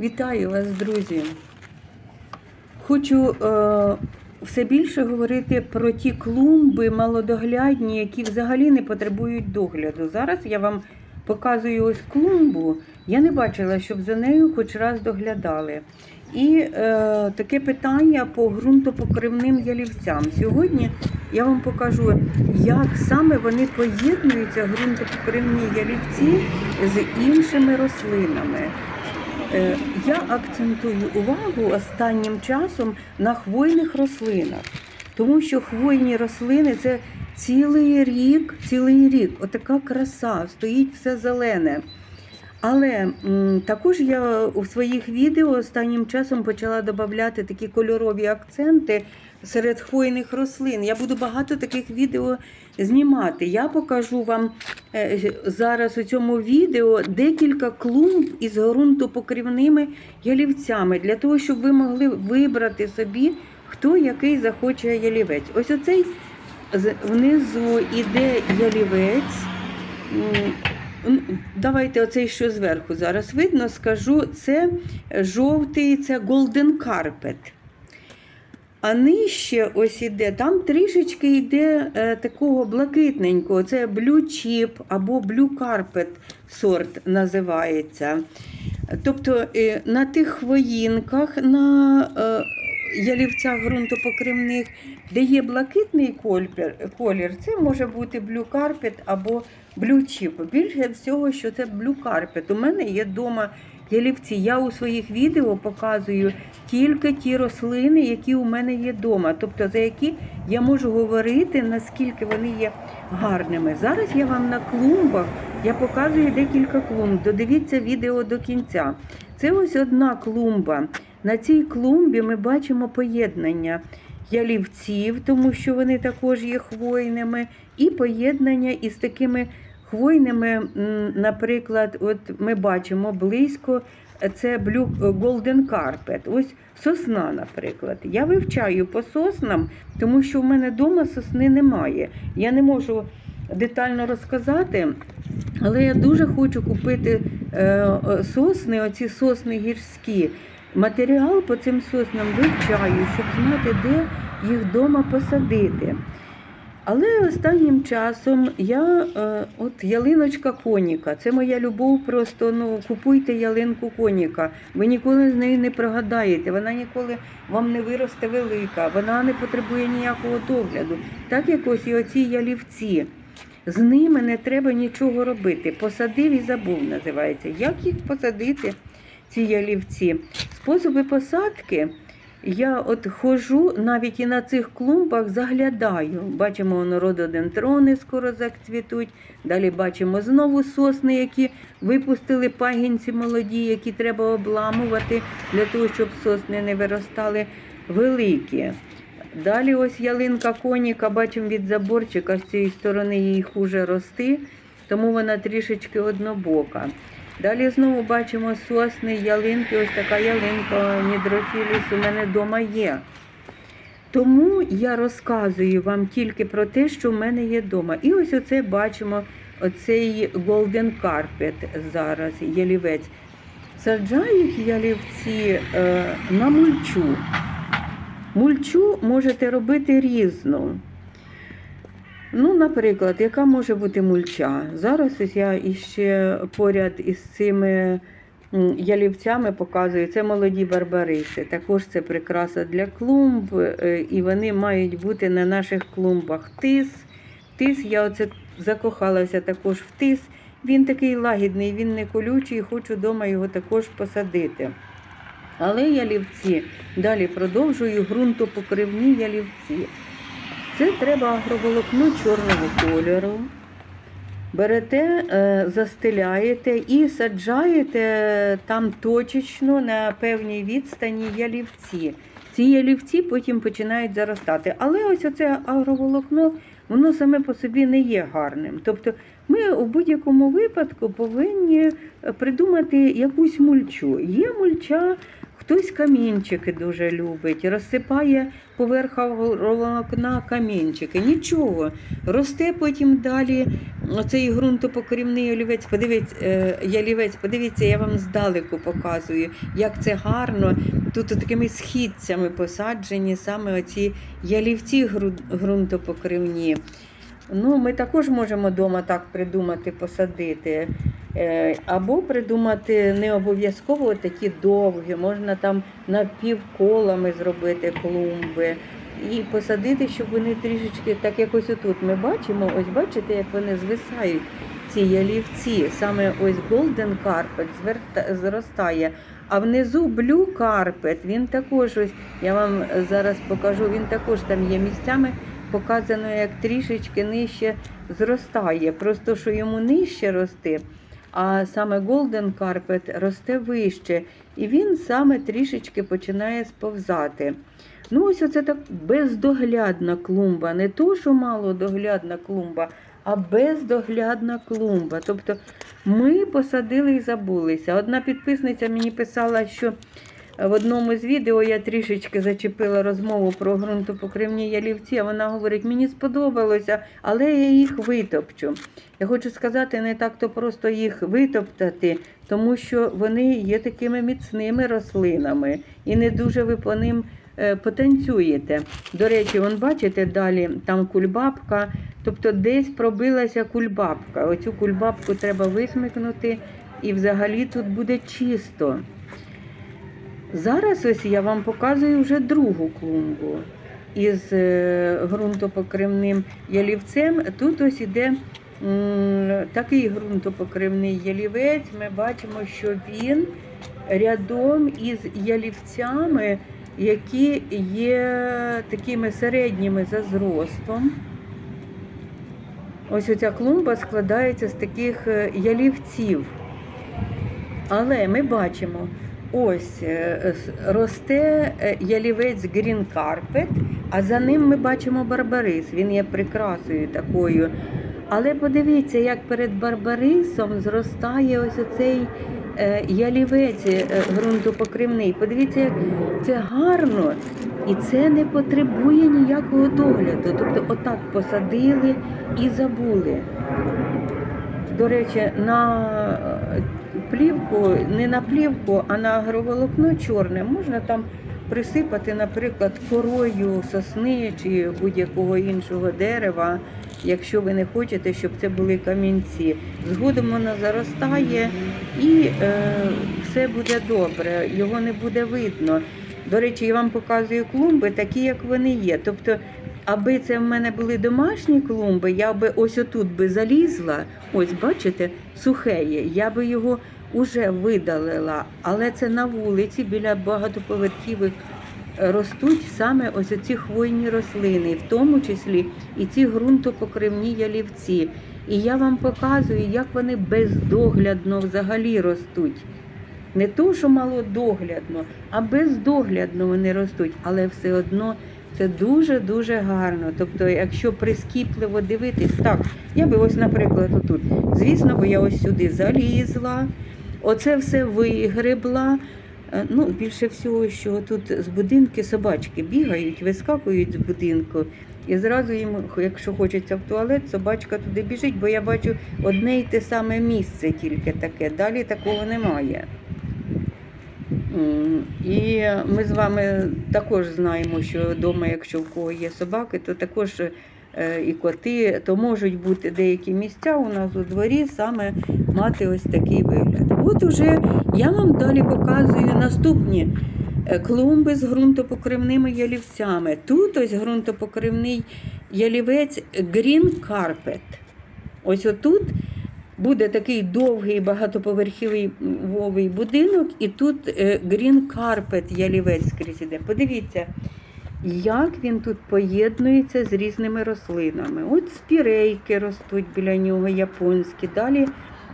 Вітаю вас, друзі. Хочу е, все більше говорити про ті клумби малодоглядні, які взагалі не потребують догляду. Зараз я вам показую ось клумбу. Я не бачила, щоб за нею хоч раз доглядали. І е, таке питання по ґрунтопокривним ялівцям. Сьогодні я вам покажу, як саме вони поєднуються, ґрунтопокривні ялівці, з іншими рослинами. Е, Я акцентую увагу останнім часом на хвойних рослинах, тому що хвойні рослини це цілий рік, цілий рік, отака краса, стоїть все зелене. Але також я у своїх відео останнім часом почала додати такі кольорові акценти серед хвойних рослин. Я буду багато таких відео знімати. Я покажу вам е, зараз у цьому відео декілька клумб із ґрунтопокривними ялівцями, для того, щоб ви могли вибрати собі, хто який захоче ялівець. Ось оцей внизу іде ялівець. Давайте оцей, що зверху зараз видно, скажу, це жовтий, це Golden Carpet. А нижче ось іде, там трішечки йде е, такого блакитненького, це Blue Chip або Blue Carpet сорт називається. Тобто е, на тих хвоїнках, на е, ялівцях ґрунтопокривних, де є блакитний колір, колір, це може бути Blue Carpet або Chip. Більше всього, що це Carpet. У мене є вдома ялівці. Я у своїх відео показую тільки ті рослини, які у мене є вдома, тобто за які я можу говорити, наскільки вони є гарними. Зараз я вам на клумбах я показую декілька клумб. Додивіться відео до кінця. Це ось одна клумба. На цій клумбі ми бачимо поєднання ялівців, тому що вони також є хвойними, і поєднання із такими хвойними, наприклад, от ми бачимо близько це Blue Golden Carpet. Ось сосна, наприклад. Я вивчаю по соснам, тому що в мене вдома сосни немає. Я не можу детально розказати, але я дуже хочу купити е, сосни, оці сосни гірські. Матеріал по цим соснам вивчаю, щоб знати, де їх вдома посадити. Але останнім часом я е, от ялиночка коніка. Це моя любов. Просто ну купуйте ялинку коніка. Ви ніколи з неї не прогадаєте. Вона ніколи вам не виросте велика, вона не потребує ніякого догляду. Так як ось і оці ялівці. З ними не треба нічого робити. Посадив і забув, називається. Як їх посадити, ці ялівці? Способи посадки. Я от ходжу навіть і на цих клумбах заглядаю. Бачимо, воно рододендрони скоро зацвітуть. Далі бачимо знову сосни, які випустили пагінці молоді, які треба обламувати для того, щоб сосни не виростали великі. Далі ось ялинка коніка, бачимо від заборчика з цієї сторони їй хуже рости, тому вона трішечки однобока. Далі знову бачимо сосни, ялинки, ось така ялинка нідрофіліс у мене вдома є. Тому я розказую вам тільки про те, що в мене є вдома. І ось оце бачимо оцей Golden Carpet зараз, ялівець. Саджають ялівці е, на мульчу. Мульчу можете робити різну. Ну, наприклад, яка може бути мульча? Зараз ось я іще поряд із цими ялівцями показую. Це молоді барбариси. Також це прикраса для клумб, е, і вони мають бути на наших клумбах. Тис. Тис, я оце закохалася також в тис. Він такий лагідний, він не колючий, хочу вдома його також посадити. Але ялівці, далі продовжую ґрунтопокривні ялівці. Це треба агроволокно чорного кольору. Берете, е, застеляєте і саджаєте там точечно на певній відстані ялівці. Ці ялівці потім починають заростати. Але ось оце агроволокно, воно саме по собі не є гарним. Тобто ми у будь-якому випадку повинні придумати якусь мульчу. Є мульча Хтось камінчики дуже любить, розсипає поверх волокна камінчики. Нічого. Росте потім далі оцей ґрунтопокрівний олівець. Подивіться, е, ялівець, подивіться, я вам здалеку показую, як це гарно. Тут такими східцями посаджені саме оці ялівці ґрунтопокривні. Ну, ми також можемо вдома так придумати, посадити. Е, Або придумати не обов'язково такі довгі, можна там напівколами зробити клумби і посадити, щоб вони трішечки, так як ось отут ми бачимо, ось бачите, як вони звисають, ці ялівці. Саме ось Golden Carpet зростає. А внизу Blue Carpet, він також ось, я вам зараз покажу, він також там є місцями показано, як трішечки нижче зростає. Просто що йому нижче рости, а саме Golden Carpet росте вище. І він саме трішечки починає сповзати. Ну, ось оце так бездоглядна клумба. Не то, що малодоглядна клумба, а бездоглядна клумба. Тобто ми посадили і забулися. Одна підписниця мені писала, що в одному з відео я трішечки зачепила розмову про ґрунтопокривні ялівці, а вона говорить, мені сподобалося, але я їх витопчу. Я хочу сказати, не так то просто їх витоптати, тому що вони є такими міцними рослинами і не дуже ви по ним е, потанцюєте. До речі, вон бачите далі, там кульбабка, тобто десь пробилася кульбабка. Оцю кульбабку треба висмикнути, і взагалі тут буде чисто. Зараз ось я вам показую вже другу клумбу із е, ґрунтопокривним ялівцем. Тут ось іде такий ґрунтопокривний ялівець. Ми бачимо, що він рядом із ялівцями, які є такими середніми за зростом. Ось оця клумба складається з таких е, ялівців. Але ми бачимо, ось е, росте е, ялівець Green Carpet, а за ним ми бачимо барбарис. Він є прикрасою такою. Але подивіться, як перед барбарисом зростає ось оцей е, ялівець ґрунтопокривний. Подивіться, як це гарно. І це не потребує ніякого догляду. Тобто, отак посадили і забули. До речі, на плівку, не на плівку, а на агроволокно чорне можна там присипати, наприклад, корою сосни чи будь-якого іншого дерева, якщо ви не хочете, щоб це були камінці. Згодом воно заростає і е, все буде добре, його не буде видно. До речі, я вам показую клумби такі, як вони є. Тобто Аби це в мене були домашні клумби, я би ось отут би залізла, ось бачите, сухе є, я би його уже видалила. Але це на вулиці біля багатоповерхівих ростуть саме ось ці хвойні рослини, в тому числі і ці ґрунтопокривні ялівці. І я вам показую, як вони бездоглядно взагалі ростуть. Не то, що малодоглядно, а бездоглядно вони ростуть, але все одно це дуже-дуже гарно. Тобто, якщо прискіпливо дивитись, так, я би ось, наприклад, отут. Звісно, бо я ось сюди залізла, оце все вигребла. Е, Ну, більше всього, що тут з будинки собачки бігають, вискакують з будинку. І зразу їм, якщо хочеться в туалет, собачка туди біжить, бо я бачу одне й те саме місце тільки таке. Далі такого немає. І ми з вами також знаємо, що вдома, якщо в кого є собаки, то також і коти, то можуть бути деякі місця у нас у дворі саме мати ось такий вигляд. От уже я вам далі показую наступні е, клумби з ґрунтопокривними ялівцями. Тут ось ґрунтопокривний ялівець Green Carpet. Ось отут буде такий довгий багатоповерховий вовий будинок, і тут е, Green Carpet ялівець скрізь іде. Подивіться, як він тут поєднується з різними рослинами. От спірейки ростуть біля нього японські, далі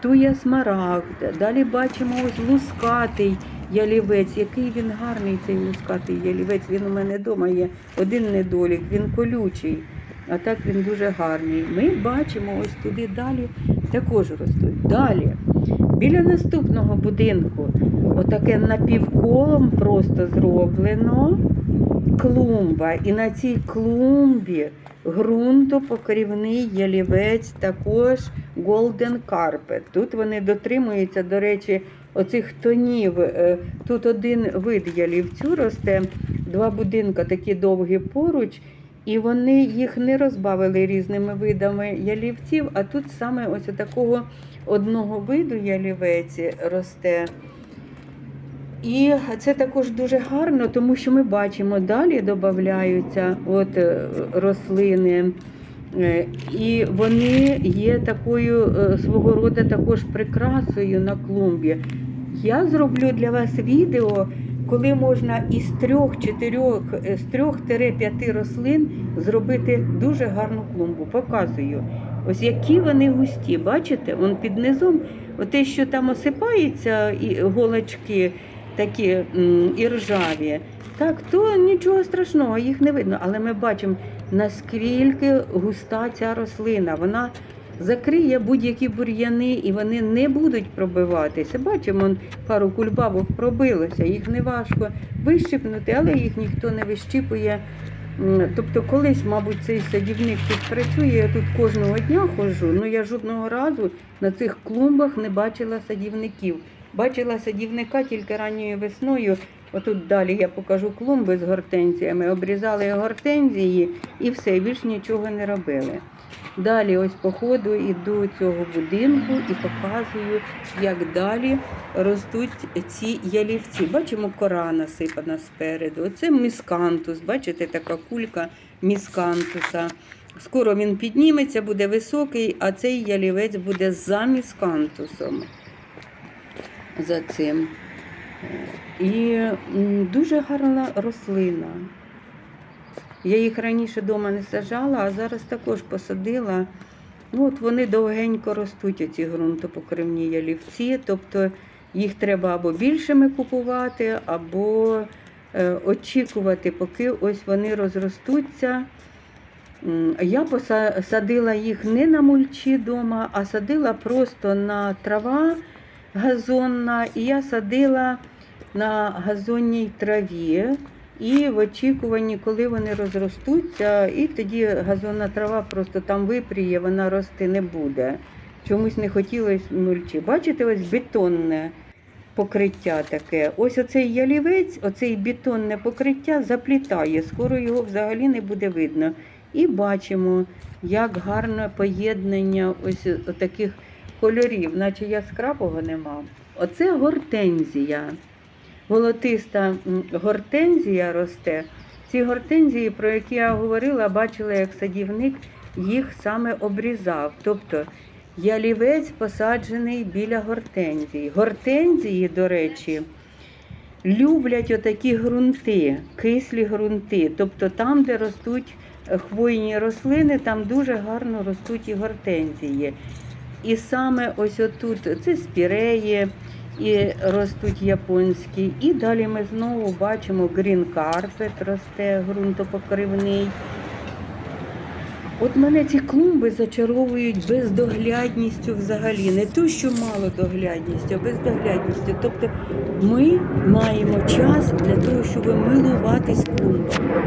туя смарагда, далі бачимо ось лускатий ялівець. Який він гарний, цей лускатий ялівець. Він у мене вдома є один недолік, він колючий. А так він дуже гарний. Ми бачимо ось туди далі також ростуть. Далі, біля наступного будинку, отаке напівколом просто зроблено клумба. І на цій клумбі ґрунтопокрівний ялівець, також Golden Carpet. Тут вони дотримуються, до речі, оцих тонів. Е, Тут один вид ялівцю росте, два будинка такі довгі поруч. І вони їх не розбавили різними видами ялівців, а тут саме ось такого одного виду ялівець росте. І це також дуже гарно, тому що ми бачимо, далі додаються от е, рослини, е, і вони є такою е, свого роду також прикрасою на клумбі. Я зроблю для вас відео, коли можна із трьох-чотирьох, з трьох-п'яти рослин зробити дуже гарну клумбу. Показую. Ось які вони густі. Бачите, Вон під низом, те, що там осипається, і голочки такі і ржаві, так, то нічого страшного, їх не видно. Але ми бачимо, наскільки густа ця рослина. Вона закриє будь-які бур'яни і вони не будуть пробиватися. Бачимо, пару кульбабок пробилося, їх не важко вищипнути, але їх ніхто не вищипує. Тобто колись, мабуть, цей садівник тут працює, я тут кожного дня ходжу, але я жодного разу на цих клумбах не бачила садівників. Бачила садівника тільки ранньою весною. Отут далі я покажу клумби з гортензіями. Обрізали гортензії і все, більш нічого не робили. Далі, ось по ходу іду цього будинку і показую, як далі ростуть ці ялівці. Бачимо, кора насипана спереду. Оце міскантус. Бачите, така кулька міскантуса. Скоро він підніметься, буде високий, а цей ялівець буде за міскантусом. За цим. І дуже гарна рослина. Я їх раніше вдома не сажала, а зараз також посадила. Ну, От вони довгенько ростуть, оці ґрунтопокривні ялівці. Тобто їх треба або більшими купувати, або е, очікувати, поки ось вони розростуться. Я посадила їх не на мульчі вдома, а садила просто на трава газонна, і я садила на газонній траві. І в очікуванні, коли вони розростуться, і тоді газонна трава просто там випріє, вона рости не буде. Чомусь не хотілося мульчі. Бачите, ось бетонне покриття таке. Ось оцей ялівець, оцей бетонне покриття заплітає, скоро його взагалі не буде видно. І бачимо, як гарне поєднання ось таких кольорів, наче яскравого нема. Оце гортензія. Волотиста гортензія росте. Ці гортензії, про які я говорила, бачила, як садівник їх саме обрізав. Тобто ялівець посаджений біля гортензії. Гортензії, до речі, люблять отакі ґрунти, кислі ґрунти. Тобто там, де ростуть е, хвойні рослини, там дуже гарно ростуть і гортензії. І саме ось отут це спіреї, і ростуть японські. І далі ми знову бачимо Green Carpet росте, ґрунтопокривний. От мене ці клумби зачаровують бездоглядністю взагалі. Не то, що мало доглядністю, а бездоглядністю. Тобто ми маємо час для того, щоб милуватись клумбами.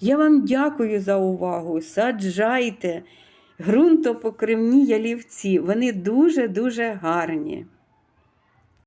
Я вам дякую за увагу. Саджайте ґрунтопокривні ялівці. Вони дуже-дуже гарні.